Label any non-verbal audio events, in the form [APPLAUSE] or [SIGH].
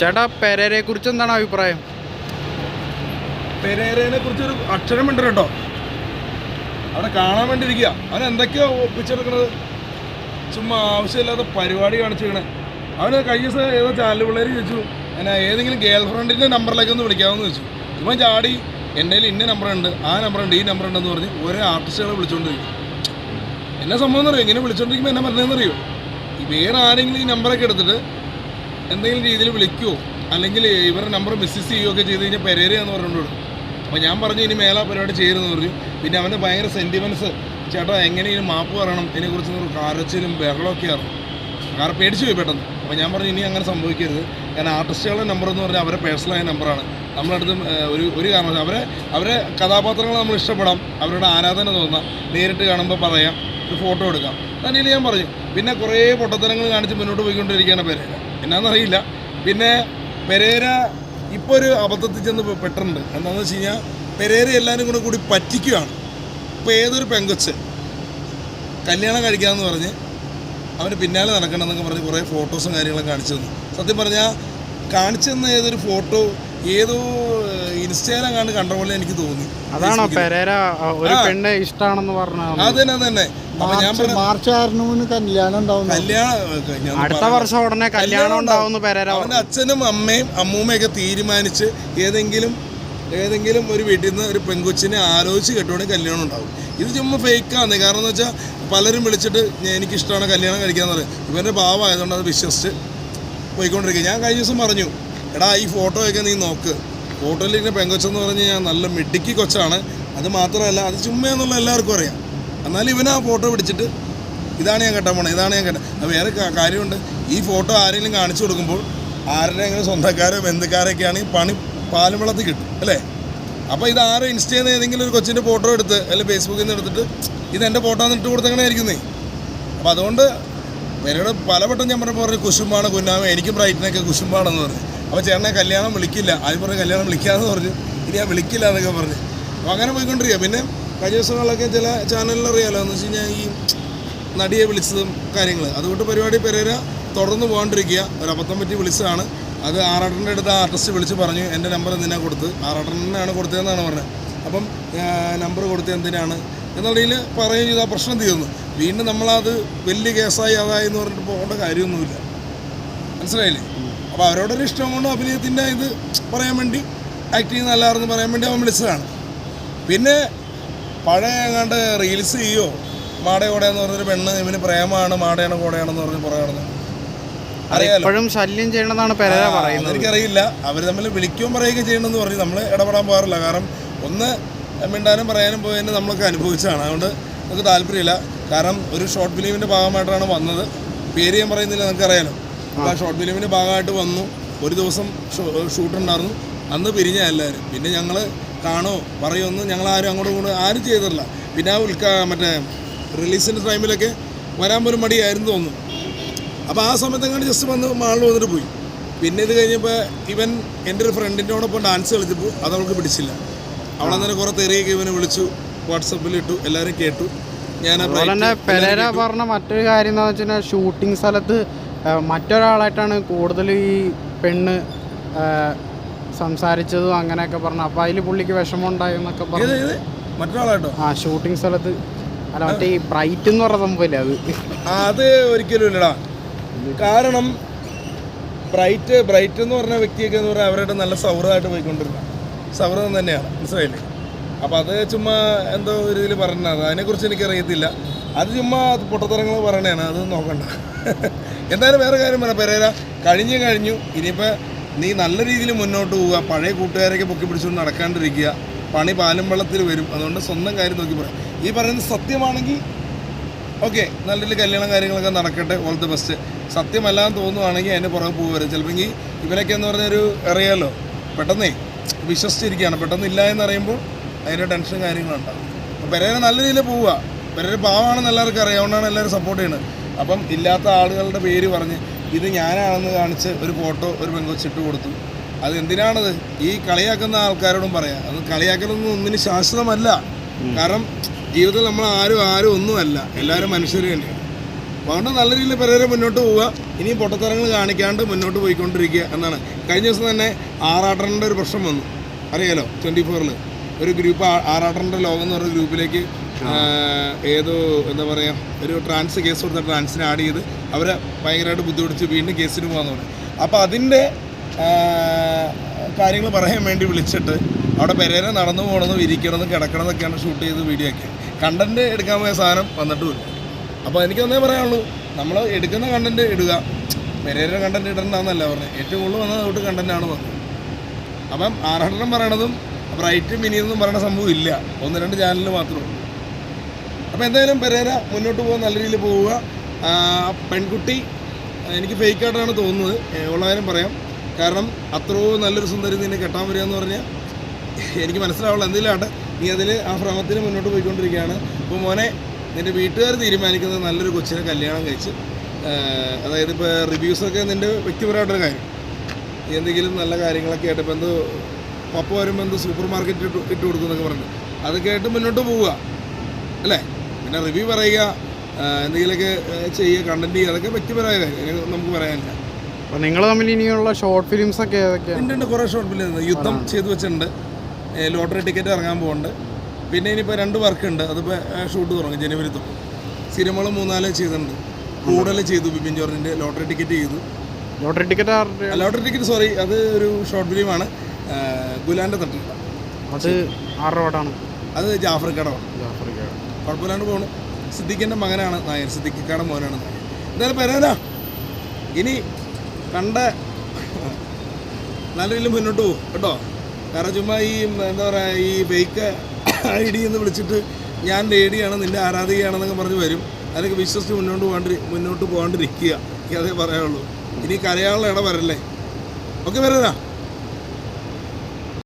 ചേട്ടാ പെരേരയെ കുറിച്ച് എന്താണ് അഭിപ്രായം? പെരേരനെ കുറിച്ച് ഒരു അക്ഷരം ഉണ്ട് കേട്ടോ. അവിടെ കാണാൻ വേണ്ടി ഇരിക്കുക അവൻ എന്തൊക്കെയാ ഒപ്പിച്ചെടുക്കണത്? ചുമ്മാ ആവശ്യമില്ലാത്ത പരിപാടി കാണിച്ചിരിക്കണേ. അവന് കഴിഞ്ഞ ദിവസം ഏതോ ചാനൽ പിള്ളേർ ചോദിച്ചു എന്നാ ഏതെങ്കിലും ഗേൾ ഫ്രണ്ടിന്റെ നമ്പറിലേക്ക് ഒന്ന് വിളിക്കാമെന്ന് ചോദിച്ചു. ഇവൻ ചാടി എന്റെ കയ്യിൽ ഇന്ന നമ്പർ ഉണ്ട് ആ നമ്പർ ഉണ്ട് ഈ നമ്പർ ഉണ്ടെന്ന് പറഞ്ഞ് ഓരോ ആർട്ടിസ്റ്റുകളെ വിളിച്ചുകൊണ്ടിരിക്കും എന്നെ സംഭവം എന്നറിയോ ഇങ്ങനെ വിളിച്ചുകൊണ്ടിരിക്കുമ്പോൾ എന്നെ പറഞ്ഞതെന്നറിയോ വേറെ ആരെങ്കിലും ഈ നമ്പറൊക്കെ എടുത്തിട്ട് എന്തെങ്കിലും രീതിയിൽ വിളിക്കുമോ അല്ലെങ്കിൽ ഇവരുടെ നമ്പർ മിസ്സസ് ചെയ്യുകയൊക്കെ ചെയ്ത് കഴിഞ്ഞാൽ പെരേരയാന്ന് പറഞ്ഞുകൊണ്ട് അപ്പോൾ ഞാൻ പറഞ്ഞു ഇനി മേലാ പരിപാടി ചെയ്യരുതെന്ന് പറഞ്ഞു. പിന്നെ അവന്റെ ഭയങ്കര സെന്റിമെന്റ്സ് ചേട്ടാ എങ്ങനെ ഇനി മാപ്പ് പറയണം? ഇതിനെക്കുറിച്ച് ഒരു കരച്ചിലും ബഹളമൊക്കെ ആയിരുന്നു. കാരണം പേടിച്ചു പോയി പെട്ടെന്ന്. അപ്പോൾ ഞാൻ പറഞ്ഞു ഇനി അങ്ങനെ സംഭവിക്കരുത്. കാരണം ആർട്ടിസ്റ്റുകളുടെ നമ്പർ എന്ന് പറഞ്ഞാൽ അവരുടെ പേഴ്സണലായ നമ്പറാണ് നമ്മളടുത്ത് ഒരു ഒരു കാരണം അവരെ അവരെ കഥാപാത്രങ്ങൾ നമ്മൾ ഇഷ്ടപ്പെടാം. അവരുടെ ആരാധന തോന്നാം. നേരിട്ട് കാണുമ്പോൾ പറയാം. ഒരു ഫോട്ടോ എടുക്കാം. തന്നെയിൽ ഞാൻ പറഞ്ഞു. പിന്നെ കുറേ പൊട്ടത്തരങ്ങൾ കാണിച്ച് മുന്നോട്ട് പോയിക്കൊണ്ടിരിക്കുകയാണ് പെരേര. എന്നാന്നറിയില്ല. പിന്നെ പെരേര ഇപ്പോൾ ഒരു അബദ്ധത്തിൽ ചെന്ന് പെട്ടിട്ടുണ്ട്. എന്താണെന്ന് വെച്ച് കഴിഞ്ഞാൽ പെരേര എല്ലാവരും കൂടെ കൂടി പറ്റിക്കുകയാണ് ഇപ്പോൾ ഏതൊരു പെങ്കൊച്ച് കല്യാണം കഴിക്കാമെന്ന് പറഞ്ഞ് അവന് പിന്നാലെ നടക്കണമെന്നൊക്കെ പറഞ്ഞ് കുറേ ഫോട്ടോസും കാര്യങ്ങളും കാണിച്ചു തന്നു. സത്യം പറഞ്ഞാൽ കാണിച്ചു തന്ന ഏതൊരു ഫോട്ടോ ഏതോ ഇൻസ്റ്റയിലും കണ്ട് കണ്ട പോലെ എനിക്ക് തോന്നി. അതാണോ പെരേര ഒരു പെണ്ണ് ഇഷ്ടമാണെന്ന് പറഞ്ഞ അത് തന്നെ. മാർച്ച് കല്യാണം ഉണ്ടാവുന്നു കല്യാണം അടുത്ത വർഷം ഉടനെ കല്യാണം ഉണ്ടാവുന്ന പെരേര അച്ഛനും അമ്മയും അമ്മൂമ്മയൊക്കെ തീരുമാനിച്ച് ഏതെങ്കിലും ഏതെങ്കിലും ഒരു വീട്ടിൽ നിന്ന് ഒരു പെൺകൊച്ചിനെ ആലോചിച്ച് കെട്ടുവാണെങ്കിൽ കല്യാണം ഉണ്ടാവും. ഇത് ചുമ്മാ ഫേക്കാണ് കാരണം എന്ന് വെച്ചാൽ പലരും വിളിച്ചിട്ട് "ഞാൻ- എനിക്കിഷ്ടമാണ് കല്യാണം കഴിക്കാന്ന് പറയും. ഇവന്റെ ഭാവമായതുകൊണ്ട് അത് വിശ്വസിച്ച് പോയിക്കൊണ്ടിരിക്കുക ഞാൻ കഴിഞ്ഞ ദിവസം പറഞ്ഞു എടാ ഈ ഫോട്ടോയൊക്കെ നീ നോക്ക്. ഫോട്ടോയിലിരിക്കുന്ന പെങ്കൊച്ചെന്ന് പറഞ്ഞു ഞാൻ നല്ല മിടുക്കി കൊച്ചാണ്. അത് മാത്രമല്ല അത് ചുമ്മയെന്നുള്ള എല്ലാവർക്കും അറിയാം. എന്നാലും ഇവനാ ഫോട്ടോ പിടിച്ചിട്ട് ഇതാണ് ഞാൻ കെട്ടാൻ പോണത് ഇതാണ് ഞാൻ കെട്ടാൻ വേറെ കാര്യമുണ്ട്. ഈ ഫോട്ടോ ആരെങ്കിലും കാണിച്ചു കൊടുക്കുമ്പോൾ ആരുടെയെങ്കിലും സ്വന്തക്കാരോ ബന്ധുക്കാരൊക്കെയാണ് ഈ പണി പാലും വെള്ളത്തിൽ കിട്ടും അല്ലേ? അപ്പോൾ ഇത് ആരോ ഇൻസ്റ്റയിൽ നിന്ന് ഏതെങ്കിലും ഒരു കൊച്ചിന്റെ ഫോട്ടോ എടുത്ത് അല്ലെങ്കിൽ ഫേസ്ബുക്കിൽ നിന്ന് എടുത്തിട്ട് ഇത് എന്റെ ഫോട്ടോ ഇട്ട് കൊടുത്തങ്ങനെ ആയിരിക്കുന്നേ അപ്പോൾ അതുകൊണ്ട് പേരോട് പലവട്ടം ഞാൻ പറഞ്ഞപ്പോൾ പറഞ്ഞു കുശുമ്പാണ് കുന്നാമ എനിക്കും ബ്രൈറ്റിനൊക്കെ കുശുമ്പാണെന്ന് പറഞ്ഞു. അപ്പോൾ ചേട്ടനെ കല്യാണം വിളിക്കില്ല ആദ്യം പറഞ്ഞ് കല്യാണം വിളിക്കാമെന്ന് പറഞ്ഞു ഇനി ഞാൻ വിളിക്കില്ല എന്നൊക്കെ പറഞ്ഞു. അപ്പോൾ അങ്ങനെ പോയിക്കൊണ്ടിരിക്കുക പിന്നെ കഴിഞ്ഞ ചില ചാനലിൽ അറിയാലോ എന്ന് വെച്ച് കഴിഞ്ഞാൽ ഈ നടിയെ വിളിച്ചതും കാര്യങ്ങൾ അതുകൊണ്ട് പരിപാടി പെരേര തുടർന്ന് പോകാണ്ടിരിക്കുക. ഒരു അബദ്ധം പറ്റി വിളിച്ചതാണ്. അത് ആറാട്ടന്റെ അടുത്ത് ആർട്ടിസ്റ്റ് വിളിച്ച് പറഞ്ഞു എന്റെ നമ്പർ എന്തിനാ കൊടുത്ത്? ആറാട്ടനാണ് കൊടുത്തതെന്നാണ് പറഞ്ഞത്. അപ്പം നമ്പർ കൊടുത്തത് എന്തിനാണ്? എന്നുള്ളതിൽ പറയുകയും ചെയ്ത്. ആ പ്രശ്നം തീർന്നു. വീണ്ടും നമ്മളത് വലിയ കേസായി അതായി എന്ന് പറഞ്ഞിട്ട് പോകേണ്ട കാര്യമൊന്നുമില്ല. മനസ്സിലായില്ലേ? അപ്പോൾ അവരോടൊരു ഇഷ്ടം കൊണ്ട് അഭിനയത്തിന്റെ ഇത് പറയാൻ വേണ്ടി ആക്ട് ചെയ്യുന്ന പറയാൻ വേണ്ടി അവൻ വിളിച്ചതാണ്. പിന്നെ പഴയ എങ്ങാണ്ട് റീൽസ് ചെയ്യോ? മാട കോടയാന്ന് പറഞ്ഞൊരു പെണ്ണ് ഇവന് പ്രേമമാണ് മാടയാണ് കോടയാണെന്ന് പറഞ്ഞ് പുറകെ അറിയാലോ? ശല്യം ചെയ്യണമെന്നാണ് പെരേര പറയുന്നത്. എനിക്കറിയില്ല അവർ തമ്മിൽ വിളിക്കുകയും പറയുകയും ചെയ്യണമെന്ന് പറഞ്ഞ് നമ്മൾ ഇടപെടാൻ പോകാറില്ല കാരണം ഒന്ന് മിണ്ടാനും പറയാനും പോയതിന് നമ്മളൊക്കെ അനുഭവിച്ചതാണ്. അതുകൊണ്ട് നമുക്ക് താല്പര്യമില്ല. കാരണം ഒരു ഷോർട്ട് ഫിലിമിന്റെ ഭാഗമായിട്ടാണ് വന്നത്. പേര് ഞാൻ പറയുന്നില്ല നമുക്കറിയാലോ അപ്പോൾ ആ ഷോർട്ട് ഫിലിമിന്റെ ഭാഗമായിട്ട് വന്നു. ഒരു ദിവസം ഷൂട്ടുണ്ടായിരുന്നു അന്ന് പിരിഞ്ഞ എല്ലാവരും. പിന്നെ ഞങ്ങൾ കാണോ പറയുമെന്ന് ഞങ്ങൾ ആരും അങ്ങോട്ടും ഇങ്ങോട്ടും ആരും ചെയ്തിട്ടില്ല. പിന്നെ ആ ഉൽക്കാ മറ്റേ റിലീസിന്റെ ടൈമിലൊക്കെ വരാൻ പോലും മടിയായിരുന്നു തോന്നുന്നു. അപ്പോൾ ആ സമയത്ത് അങ്ങനെ ജസ്റ്റ് വന്ന് മാളിൽ വന്നിട്ട് പോയി. പിന്നെ ഇത് കഴിഞ്ഞപ്പോൾ ഇവൻ എന്റെ ഒരു ഫ്രണ്ടിന്റെയോടൊപ്പം ഡാൻസ് കളിച്ചപ്പോൾ അത് അവൾക്ക് പിടിച്ചില്ല. അവൾ അന്നേരം കുറേ തെറിയൊക്കെ ഇവനെ വിളിച്ചു വാട്സപ്പിൽ ഇട്ടു എല്ലാവരും കേട്ടു. ഞാൻ തന്നെ പെരേര പറഞ്ഞ മറ്റൊരു കാര്യം എന്താണെന്ന് വെച്ചാൽ ഷൂട്ടിംഗ് സ്ഥലത്ത് മറ്റൊരാളായിട്ടാണ് കൂടുതൽ ഈ പെണ്ണ് സംസാരിച്ചതും അങ്ങനെയൊക്കെ പറഞ്ഞു. അപ്പോൾ അതിൽ പുള്ളിക്ക് വിഷമം ഉണ്ടായി എന്നൊക്കെ പറഞ്ഞു. മറ്റൊരാളായിട്ടോ? ആ ഷൂട്ടിംഗ് സ്ഥലത്ത്. അല്ല മറ്റേ ഈ ബ്രൈറ്റ് എന്ന് പറഞ്ഞ സംഭവമില്ല അത്? അത് ഒരിക്കലും ഇല്ലടാ. കാരണം ബ്രൈറ്റ് ബ്രൈറ്റ് എന്ന് പറഞ്ഞ വ്യക്തിയൊക്കെ എന്ന് പറഞ്ഞാൽ അവരുടെ നല്ല സൗഹൃദമായിട്ട് പോയിക്കൊണ്ടിരുന്ന. സൗഹൃദം തന്നെയാണ്. മനസ്സിലായില്ലേ? അപ്പോൾ അത് ചുമ്മാ എന്തോ ഒരു ഇതിൽ പറഞ്ഞത്. അതിനെക്കുറിച്ച് എനിക്കറിയത്തില്ല. അത് ചുമ്മാ അത് പൊട്ടത്തരങ്ങൾ പറയണേ അത് നോക്കണ്ട. [LAUGHS] എന്തായാലും വേറെ കാര്യം പറയാം പെരേര. കഴിഞ്ഞു കഴിഞ്ഞു. ഇനിയിപ്പോൾ നീ നല്ല രീതിയിൽ മുന്നോട്ട് പോവുക പഴയ കൂട്ടുകാരൊക്കെ പൊക്കി പിടിച്ചുകൊണ്ട് നടക്കാണ്ടിരിക്കുക പണി പാലും വെള്ളത്തിൽ വരും. അതുകൊണ്ട് സ്വന്തം കാര്യം നോക്കി പറയാം ഈ പറയുന്നത് സത്യമാണെങ്കിൽ ഓക്കെ നല്ല രീതിയിൽ കല്യാണം കാര്യങ്ങളൊക്കെ നടക്കട്ടെ ഓൾ ദി ബെസ്റ്റ് സത്യമല്ലാന്ന് തോന്നുവാണെങ്കിൽ അതിന്റെ പുറകെ പോകരുത് ചിലപ്പോൾ ഇവരൊക്കെ എന്ന് പറഞ്ഞൊരു അറിയാമല്ലോ പെട്ടെന്നേ വിശ്വസിച്ചിരിക്കുകയാണ്. പെട്ടെന്ന് ഇല്ല എന്ന് അറിയുമ്പോൾ അതിന്റെ ടെൻഷൻ കാര്യങ്ങളുണ്ടാവും അപ്പോൾ പെരേര നല്ല രീതിയിൽ പോവുക. പെരേര പാവമാണെന്ന് എല്ലാവർക്കും അറിയാം. അതുകൊണ്ടാണ് എല്ലാവരും സപ്പോർട്ട് ചെയ്യുന്നത് അപ്പം ഇല്ലാത്ത ആളുകളുടെ പേര് പറഞ്ഞ് ഇത് ഞാനാണെന്ന് കാണിച്ച് ഒരു ഫോട്ടോ ഒരു പെങ്കൊച്ചിട്ട് കൊടുത്തു. അത് എന്തിനാണത്? ഈ കളിയാക്കുന്ന ആൾക്കാരോടും പറയാം. അത് കളിയാക്കലൊന്നും ഒന്നിന് ശാശ്വതമല്ല. കാരണം ജീവിതത്തിൽ നമ്മൾ ആരും ആരും ഒന്നുമല്ല. എല്ലാവരും മനുഷ്യർ തന്നെയാണ്. അതുകൊണ്ട് നല്ല രീതിയിൽ പെരേര മുന്നോട്ട് പോവുക. ഇനിയും പൊട്ടത്തരങ്ങൾ കാണിക്കാണ്ട് മുന്നോട്ട് പോയിക്കൊണ്ടിരിക്കുക എന്നാണ്. കഴിഞ്ഞ ദിവസം തന്നെ ആറാട്ടറിന്റെ ഒരു പ്രശ്നം വന്നു. അറിയാലോ? ട്വന്റി ഫോറിൽ ഒരു ഗ്രൂപ്പ് ആറാട്ടറിന്റെ ലോകം എന്ന് പറഞ്ഞ ഗ്രൂപ്പിലേക്ക് ഏതോ എന്താ പറയുക ഒരു ട്രാൻസ് കേസ് കൊടുത്ത ട്രാൻസിനെ ആഡ് ചെയ്ത് അവരെ ഭയങ്കരമായിട്ട് ബുദ്ധിമുട്ടിച്ച് വീണ്ടും കേസിന് പോകാന്ന് പറഞ്ഞു അപ്പോൾ അതിന്റെ കാര്യങ്ങൾ പറയാൻ വേണ്ടി വിളിച്ചിട്ട് അവിടെ പെരേര നടന്നു പോകണമെന്നും ഇരിക്കണമെന്നും കിടക്കണമെന്നൊക്കെയാണ് ഷൂട്ട് ചെയ്ത് വീഡിയോ ഒക്കെ. കണ്ടന്റ് എടുക്കാൻ പോയ സാധനം വന്നിട്ടുമില്ല. അപ്പോൾ എനിക്ക് ഒന്നേ പറയാനുള്ളൂ നമ്മൾ എടുക്കുന്ന കണ്ടന്റ് ഇടുക. പെരേര കണ്ടന്റ് ഇടണ്ടെന്നല്ല പറഞ്ഞത് ഏറ്റവും കൂടുതൽ വന്നത് തൊട്ട് കണ്ടന്റാണ് വന്നത്. അപ്പം ആറാട്ടം പറയണതും ബ്രൈറ്റ് മിനിയെന്നും പറയുന്ന സംഭവം ഇല്ല. ഒന്ന് രണ്ട് ചാനലിൽ മാത്രമേ അപ്പോൾ എന്തായാലും പെരേര മുന്നോട്ട് പോകാൻ നല്ല രീതിയിൽ പോവുക. പെൺകുട്ടി എനിക്ക് ഫേക്കായിട്ടാണ് തോന്നുന്നത്. ഉള്ള കാര്യം പറയാം. കാരണം അത്രയും നല്ലൊരു സുന്ദരി നിന്നെ കെട്ടാൻ വരിക എന്ന് പറഞ്ഞാൽ എനിക്ക് മനസ്സിലാവുള്ള. എന്തെങ്കിലും ആട്ടെ നീ അതിൽ ആ ഭ്രമത്തിന് മുന്നോട്ട് പോയിക്കൊണ്ടിരിക്കുകയാണ്. അപ്പോൾ മോനെ നിന്റെ വീട്ടുകാർ തീരുമാനിക്കുന്നത് നല്ലൊരു കൊച്ചിനെ കല്യാണം കഴിച്ച്. അതായത് ഇപ്പോൾ റിവ്യൂസൊക്കെ നിന്റെ വ്യക്തിപരമായിട്ടൊരു കാര്യം. എന്തെങ്കിലും നല്ല കാര്യങ്ങളൊക്കെ ആയിട്ട് ഇപ്പോൾ എന്തോ പപ്പ വരുമ്പോൾ എന്തോ സൂപ്പർ മാർക്കറ്റ് ഇട്ട് ഇട്ട് കൊടുക്കുന്നൊക്കെ പറഞ്ഞു. അതൊക്കെ ആയിട്ട് മുന്നോട്ട് പോവുക. അല്ലേ? പിന്നെ റിവ്യൂ പറയുക എന്തെങ്കിലുമൊക്കെ ചെയ്യുക കണ്ടന്റ് ചെയ്യുക അതൊക്കെ വ്യക്തിപരമായ കാര്യം നമുക്ക് പറയാനില്ല. അപ്പോൾ നിങ്ങൾ തമ്മിൽ ഇനിയുള്ള ഷോർട്ട് ഫിലിംസ് ഒക്കെ ഏതൊക്കെയാണ് ഉണ്ട് ഉണ്ട്. കുറേ ഷോർട്ട് ഫിലിം യുദ്ധം ചെയ്തു വെച്ചിട്ടുണ്ട്. ലോട്ടറി ടിക്കറ്റ് ഇറങ്ങാൻ പോകുന്നുണ്ട് പിന്നെ ഇനിയിപ്പോൾ രണ്ട് വർക്ക് ഉണ്ട്. അതിപ്പോൾ ഷൂട്ട് തുടങ്ങും ജനുവരി തൊട്ട് സിനിമകൾ മൂന്നാൽ ചെയ്തിട്ടുണ്ട്. കൂടുതൽ ചെയ്തു ബിപിൻ ജോർജിന്റെ ലോട്ടറി ടിക്കറ്റ് ചെയ്തു. Lottery ticket lottery ticket sorry അത് ഒരു ഷോർട്ട് ഫിലിമാണ് ഗുലാന്റെ തട്ടില്ല അത് ആറ് അത് ജാഫർ കടവാണ് ജാഫറിക്കാണ് കുഴപ്പമില്ലാണ്ട് പോകണം സിദ്ദിഖിന്റെ മകനാണ് നായർ സിദ്ദിഖിക്കാട് മോനാണ് എന്തായാലും പറയാനാ ഇനി കണ്ട നല്ല രീതിയിൽ മുന്നോട്ട് പോകും കേട്ടോ. കാരണം ചുമ്മാ ഈ എന്താ പറയുക ഈ ഫേക്ക് ഐ ഡി എന്ന് വിളിച്ചിട്ട് ഞാൻ ലേഡിയാണ് നിന്റെ ആരാധികയാണെന്നൊക്കെ പറഞ്ഞ് വരും. അതൊക്കെ വിശ്വസിച്ച് മുന്നോട്ട് പോകാണ്ട് മുന്നോട്ട് പോകാണ്ടിരിക്കുക. അതേ പറയാനുള്ളൂ. ഇനി കരയാനുള്ള ഇട വരല്ലേ? ഓക്കെ വരാ